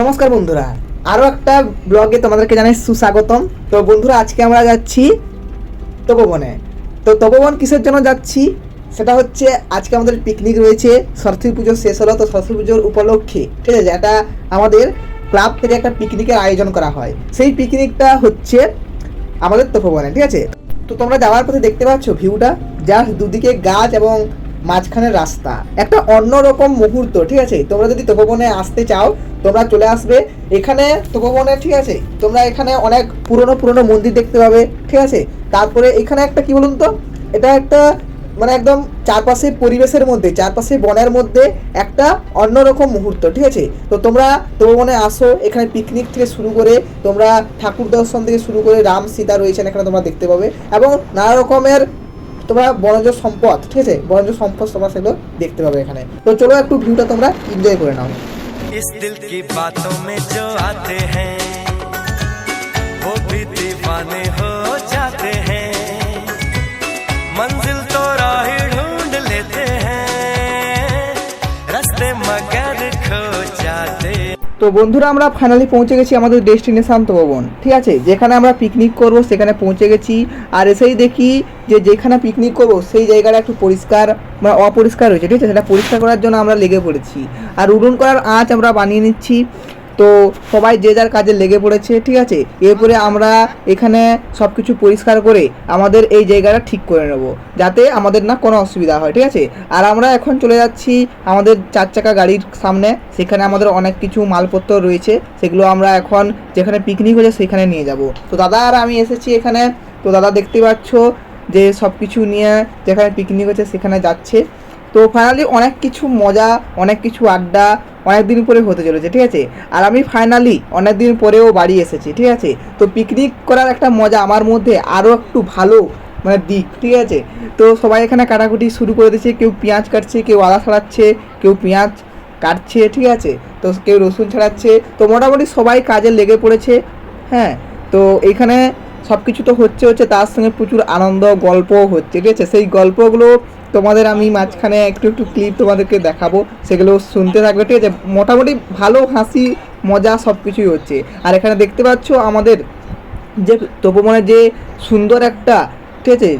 নমস্কার বন্ধুরা আরও একটা ব্লগে তোমাদেরকে জানাই সুস্বাগতম। তো বন্ধুরা, আজকে আমরা যাচ্ছি তপবনে। তো তপবন কিসের জন্য যাচ্ছি? সেটা হচ্ছে আজকে আমাদের পিকনিক রয়েছে, সরস্বতী পুজো শেষ হলো, তো সরস্বতী পুজোর উপলক্ষে, ঠিক আছে এটা আমাদের ক্লাব থেকে একটা পিকনিকের আয়োজন করা হয়। সেই পিকনিকটা হচ্ছে আমাদের তপবনে, ঠিক আছে? তো তোমরা যাওয়ার পথে দেখতে পাচ্ছ ভিউটা জাস্ট দুদিকে গাছ এবং মাঝখানে রাস্তা। একটা অন্যরকম মুহূর্ত, ঠিক আছে? তোমরা যদি তপবনে আসতে চাও, তোমরা চলে আসবে এখানে তপবনে, ঠিক আছে? তোমরা এখানে অনেক পুরনো পুরনো মন্দির দেখতে পাবে, ঠিক আছে? তারপরে এখানে একটা কি বলুন তো? এটা একটা মানে একদম চারপাশে পরিবেশের মধ্যে চারপাশে বনের মধ্যে একটা অন্যরকম মুহূর্ত, ঠিক আছে? তো তোমরা তপবনে আসো, এখানে পিকনিক থেকে শুরু করে তোমরা ঠাকুর দর্শন থেকে শুরু করে রাম সীতা রয়েছেন এখানে তোমরা দেখতে পাবে। এবং নানা রকমের তোমরা বনজ সম্পদ ঠিক আছে বনজ সম্পদ তোমরা সেগুলো দেখতে পাবে এখানে তো চলো একটু ভিউটা তোমরা এনজয় করে নাও इस दिल की बातों में जो आते हैं वो भी दीवाने हो তো বন্ধুরা, আমরা ফাইনালি পৌঁছে গেছি আমাদের ডেস্টিনেশন তপবন ঠিক আছে? যেখানে আমরা পিকনিক করব, সেখানে পৌঁছে গেছি। আর এসেই দেখি যে যেখানে পিকনিক করব, সেই জায়গাটা একটু পরিষ্কার মানে অপরিষ্কার হয়েছে ঠিক আছে? সেটা পরিষ্কার করার জন্য আমরা লেগে পড়েছি। আর উড়ন করার আঁচ আমরা বানিয়ে নিচ্ছি। তো সবাই যে যার কাজে লেগে পড়েছে, ঠিক আছে? এরপরে আমরা এখানে সব কিছু পরিষ্কার করে আমাদের এই জায়গাটা ঠিক করে নেব, যাতে আমাদের না কোনো অসুবিধা হয়, ঠিক আছে? আর আমরা এখন চলে যাচ্ছি আমাদের চার চাকা গাড়ির সামনে, সেখানে আমাদের অনেক কিছু মালপত্র রয়েছে, সেগুলো আমরা এখন যেখানে পিকনিক হয়েছে সেখানে নিয়ে যাব। তো দাদা আর আমি এসেছি এখানে, তো দাদা দেখতে পাচ্ছ যে সব কিছু নিয়ে যেখানে পিকনিক হচ্ছে সেখানে যাচ্ছে। তো ফাইনালি অনেক কিছু মজা, অনেক কিছু আড্ডা অনেক দিন পরে হতে চলেছে, ঠিক আছে? আর আমি ফাইনালি অনেক দিন পরেও বাড়ি এসেছি, ঠিক আছে? তো পিকনিক করার একটা মজা আমার মধ্যে আরও একটু ভালো মানে দিক, ঠিক আছে? তো সবাই এখানে কাটাকুটি শুরু করে দিয়েছে, কেউ পেঁয়াজ কাটছে, কেউ আদা ছাড়াচ্ছে, কেউ পেঁয়াজ কাটছে, ঠিক আছে? তো কেউ রসুন ছাড়াচ্ছে, তো মোটামুটি সবাই কাজে লেগে পড়েছে হ্যাঁ? তো এখানে সব কিছু তো হচ্ছে হচ্ছে তার সঙ্গে প্রচুর আনন্দ, গল্পও হচ্ছে, ঠিক আছে? সেই গল্পগুলো তোমাদের আমি মাঝখানে একটু একটু ক্লিপ তোমাদেরকে দেখাবো, সেগুলো শুনতে থাকবে, ঠিক আছে? মোটামুটি ভালো হাসি, মজা সব কিছুই হচ্ছে। আর এখানে দেখতে পাচ্ছ আমাদের যে তপবনের যে সুন্দর একটা, ঠিক আছে,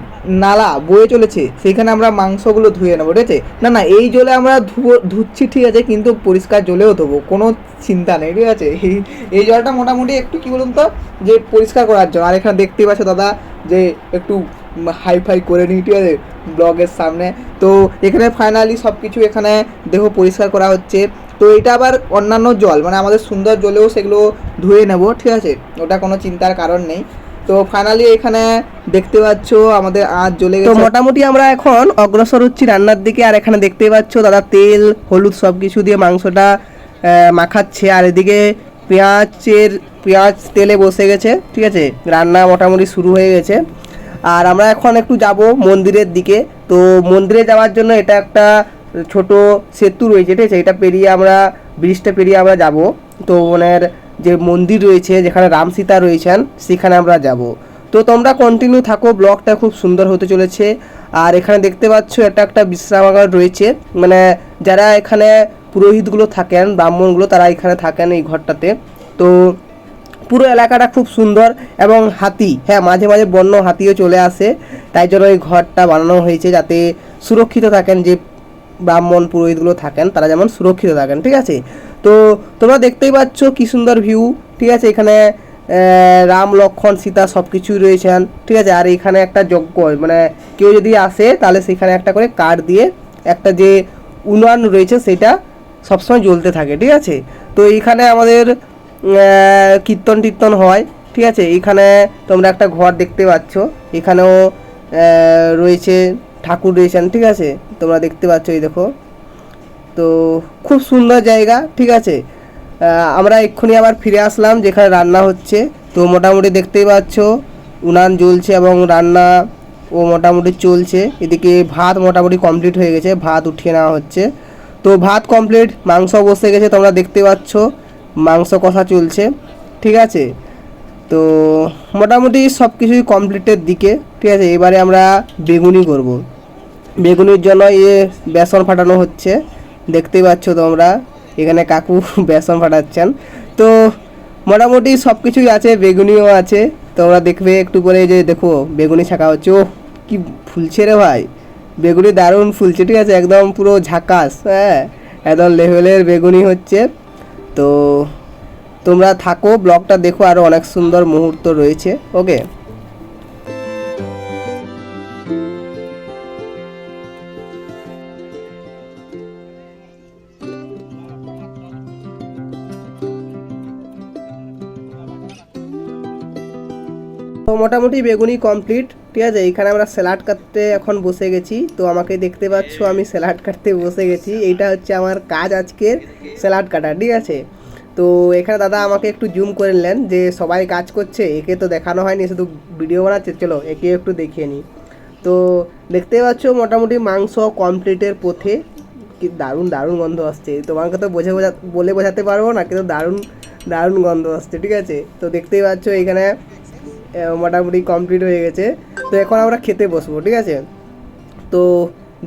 নালা বয়ে চলেছে, সেইখানে আমরা মাংসগুলো ধুয়ে নেব, ঠিক আছে? না না, এই জলে আমরা ধুবো, ধুচ্ছি ঠিক আছে, কিন্তু পরিষ্কার জলেও ধোবো, কোনো চিন্তা নেই, ঠিক আছে? এই এই জলটা মোটামুটি একটু কী বলুন তো, যে পরিষ্কার করার জন্য। আর এখানে দেখতেই পাচ্ছ দাদা, যে একটু হাই ফাই করে নিই, ঠিক আছে? ব্লগের সামনে। তো এখানে ফাইনালি সব কিছু এখানে দেহ পরিষ্কার করা হচ্ছে। তো এটা আবার অন্যান্য জল মানে আমাদের সুন্দর জলেও সেগুলো ধুয়ে নেব ঠিক আছে? ওটা কোনো চিন্তার কারণ নেই। তো ফাইনালি এখানে দেখতে পাচ্ছ আমাদের আঁচ জ্বলে গেছে। মোটামুটি আমরা এখন অগ্রসর হচ্ছি রান্নার দিকে আর এখানে দেখতে পাচ্ছ দাদা তেল হলুদ সব কিছু দিয়ে মাংসটা মাখাচ্ছে। আর এদিকে পেঁয়াজের পেঁয়াজ তেলে বসে গেছে ঠিক আছে? রান্না মোটামুটি শুরু হয়ে গেছে। আর আমরা এখন একটু যাব মন্দিরের দিকে। তো মন্দিরে যাওয়ার জন্য এটা একটা ছোট সেতু রয়েছে, ঠিক আছে? এটা পেরিয়ে আমরা, ব্রিজটা পেরিয়ে আমরা যাব। তো ওনার যে মন্দির রয়েছে, যেখানে রাম সীতা রয়েছেন, সেখানে আমরা যাব। তো তোমরা কন্টিনিউ থাকো, ব্লগটা খুব সুন্দর হতে চলেছে। আর এখানে দেখতে পাচ্ছ, এটা একটা বিশ্রামাগার রয়েছে। মানে যারা এখানে পুরোহিতগুলো থাকেন, ব্রাহ্মণগুলো, তারা এখানে থাকেন এই ঘরটাতে। তো পুরো এলাকাটা খুব সুন্দর এবং হাতি হ্যাঁ মাঝে মাঝে বন্য হাতিও চলে আসে। তাই জন্য এই ঘরটা বানানো হয়েছে যাতে সুরক্ষিত থাকেন যে ব্রাহ্মণ পুরোহিতগুলো থাকেন, তারা যেমন সুরক্ষিত থাকেন, ঠিক আছে? তো তোমরা দেখতেই পাচ্ছ কী সুন্দর ভিউ ঠিক আছে? এখানে রাম, লক্ষণ, সীতা সব কিছুই রয়েছেন, ঠিক আছে? আর এখানে একটা যজ্ঞ মানে কেউ যদি আসে, তাহলে সেখানে একটা করে কাঠ দিয়ে একটা যে উনান রয়েছে, সেটা সবসময় জ্বলতে থাকে, ঠিক আছে? তো এইখানে আমাদের কীর্তন টীর্তন হয়, ঠিক আছে? এইখানে তোমরা একটা ঘর দেখতে পাচ্ছ। এখানেও রয়েছে ঠাকুর রয়েছেন, ঠিক আছে? তোমরা দেখতে পাচ্ছ এই দেখো। তো খুব সুন্দর জায়গা, ঠিক আছে? আমরা এক্ষুনি আবার ফিরে আসলাম, যেখানে রান্না হচ্ছে। তো মোটামুটি দেখতেই পাচ্ছ, উনান জ্বলছে এবং রান্না ও মোটামুটি চলছে। এদিকে ভাত মোটামুটি কমপ্লিট হয়ে গেছে, ভাত উঠিয়ে নেওয়া হচ্ছে। তো ভাত কমপ্লিট মাংস বসে গেছে, তোমরা দেখতে পাচ্ছ। মাংস কষা চলছে, ঠিক আছে? তো মোটামুটি সব কিছুই কমপ্লিটের দিকে, ঠিক আছে? এবারে আমরা বেগুনি করব। বেগুনির জন্য এ বেসন ফাটানো হচ্ছে, দেখতেই পাচ্ছ তোমরা, এখানে কাকু বেসন ফাটাচ্ছেন। তো মোটামুটি সব কিছুই আছে, বেগুনিও আছে। তোমরা দেখবে একটু এই যে দেখো, বেগুনি ছাকা হচ্ছে। ও কি ফুলছে রে ভাই। বেগুনি দারুণ ফুলছে, ঠিক আছে? একদম পুরো ঝাকাস হ্যাঁ? একদম লেভেলের বেগুনি হচ্ছে। তো তোমরা থাকো ব্লগটা দেখো আরও অনেক সুন্দর মুহূর্ত রয়েছে ওকে মোটামুটি বেগুনি কমপ্লিট ঠিক আছে এখানে আমরা স্যালাড কাটতে এখন বসে গেছি। তো আমাকে দেখতে পাচ্ছ, আমি স্যালাড কাটতে বসে গেছি। এইটা হচ্ছে আমার কাজ আজকের স্যালাড কাটা, ঠিক আছে? তো এখানে দাদা আমাকে একটু জুম করে নিলেন যে সবাই কাজ করছে, একে তো দেখানো হয়নি শুধু ভিডিও বানাচ্ছে। চলো, একে একটু দেখিয়ে নিই। তো দেখতে পাচ্ছ, মোটামুটি মাংস কমপ্লিটের পথে। কি দারুণ দারুণ গন্ধ আসছে। তোমাকে তো বোঝে বোঝা, বলে বোঝাতে পারব না, কিন্তু দারুণ দারুণ গন্ধ আসছে, ঠিক আছে? তো দেখতেই পাচ্ছ এখানে মোটামুটি কমপ্লিট হয়ে গেছে। তো এখন আমরা খেতে বসবো, ঠিক আছে? তো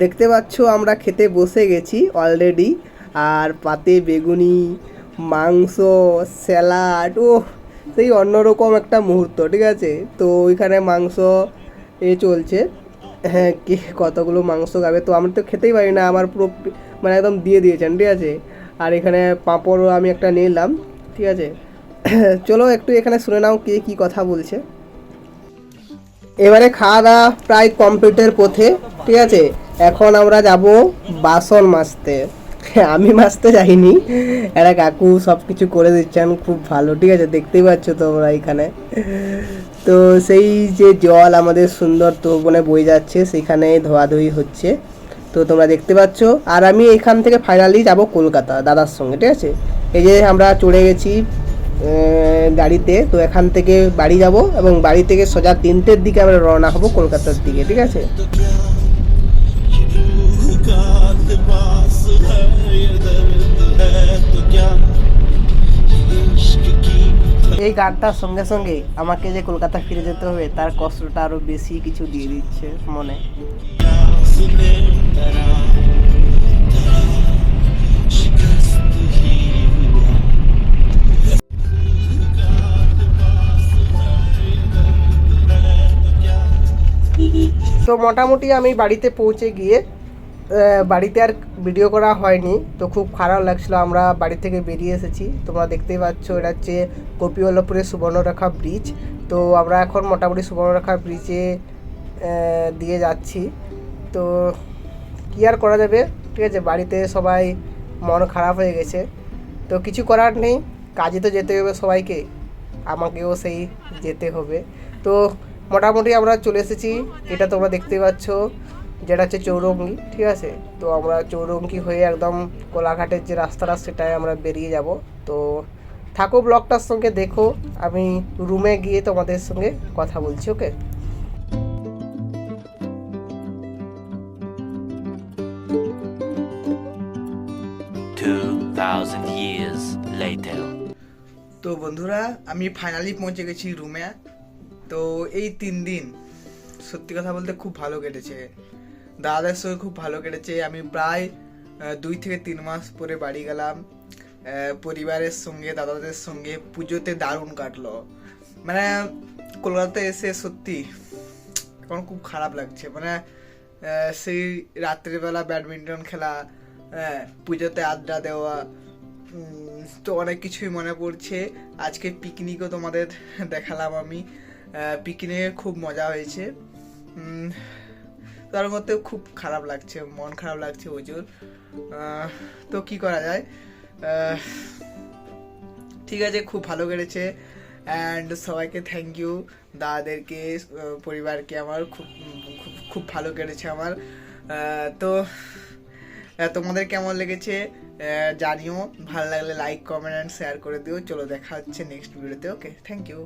দেখতে পাচ্ছ আমরা খেতে বসে গেছি অলরেডি আর পাতে বেগুনি, মাংস স্যালাড ও সেই অন্যরকম একটা মুহূর্ত, ঠিক আছে? তো ওইখানে মাংস এ চলছে। হ্যাঁ কে, কতগুলো মাংস খাবে? তো আমি তো খেতেই পারি না, আমার পুরো মানে একদম দিয়ে দিয়েছেন, ঠিক আছে? আর এখানে পাঁপড়ও আমি একটা নিলাম, ঠিক আছে? চলো একটু এখানে শুনে নাও কে কী কথা বলছে। এবারে খাওয়া দাওয়া প্রায় কমপ্লিটের পথে, ঠিক আছে? এখন আমরা যাব বাসন মাজতে। আমি মাজতে যাইনি। একটা কাকু সব কিছু করে দিচ্ছেন খুব ভালো, ঠিক আছে? দেখতেই পাচ্ছ তোমরা এখানে। তো সেই যে জল আমাদের সুন্দর বনে বয়ে যাচ্ছে, সেখানে ধোয়াধুয়ি হচ্ছে। তো তোমরা দেখতে পাচ্ছ। আর আমি এখান থেকে ফাইনালি যাব কলকাতা, দাদার সঙ্গে, ঠিক আছে? এই যে আমরা চড়ে গেছি গাড়িতে। তো এখান থেকে বাড়ি যাব এবং বাড়ি থেকে সোজা তিনটের দিকে আমরা রওনা হব কলকাতার দিকে, ঠিক আছে? এই গানটার সঙ্গে সঙ্গে আমাকে যে কলকাতা ফিরে যেতে হবে, তার কষ্টটা আরও বেশি কিছু দিয়ে দিচ্ছে মনে। তো মোটামুটি আমি বাড়িতে পৌঁছে গিয়ে বাড়িতে আর ভিডিও করা হয়নি। তো খুব খারাপ লাগছিল, আমরা বাড়ি থেকে বেরিয়ে এসেছি। তোমরা দেখতেই পাচ্ছ, এটা হচ্ছে কপিওয়ালাপুরের সুবর্ণরেখা ব্রিজ তো আমরা এখন মোটামুটি সুবর্ণরেখা ব্রিজে দিয়ে যাচ্ছি। তো কী আর করা যাবে? ঠিক আছে, বাড়িতে সবাই মন খারাপ হয়ে গেছে। তো কিছু করার নেই, কাজে তো যেতে হবে সবাইকে। আমাকেও সেই যেতে হবে। তো মোটামুটি আমরা চলে এসেছি। এটা তোমরা দেখতেই পাচ্ছ। যেটা হচ্ছে চৌরঙ্গি ঠিক আছে? তো আমরা চৌরঙ্গি হয়ে একদম কোলাঘাটের যে রাস্তাটা সেটায় আমরা বেরিয়ে যাব। তো থাকো ব্লগটার সঙ্গে দেখো। আমি রুমে গিয়ে তোমাদের সঙ্গে কথা বলছি ওকে? তো বন্ধুরা আমি ফাইনালি পৌঁছে গেছি রুমে। তো এই তিন দিন সত্যি কথা বলতে খুব ভালো কেটেছে। দাদাদের সঙ্গে খুব ভালো কেটেছে। আমি প্রায় দুই থেকে তিন মাস পরে বাড়ি গেলাম। পরিবারের সঙ্গে, দাদাদের সঙ্গে পুজোতে দারুণ কাটলো। মানে কলকাতাতে এসে সত্যি এখন খুব খারাপ লাগছে। মানে সেই রাত্রিবেলা ব্যাডমিন্টন খেলা পুজোতে আড্ডা দেওয়া তো অনেক কিছুই মনে পড়ছে। আজকে পিকনিকও তোমাদের দেখালাম আমি। পিকনিকে খুব মজা হয়েছে। তার মধ্যে খুব খারাপ লাগছে মন খারাপ লাগছে আহ, তো কি করা যায়? ঠিক আছে খুব ভালো কেটেছে। অ্যান্ড সবাইকে থ্যাংক ইউ দাদাদেরকে পরিবারকে আমার খুব খুব খুব ভালো কেটেছে আমার। তো তোমাদের কেমন লেগেছে? জানিও। ভালো লাগলে লাইক কমেন্ট অ্যান্ড শেয়ার করে দিও। চলো দেখা হচ্ছে নেক্সট ভিডিওতে ওকে থ্যাংক ইউ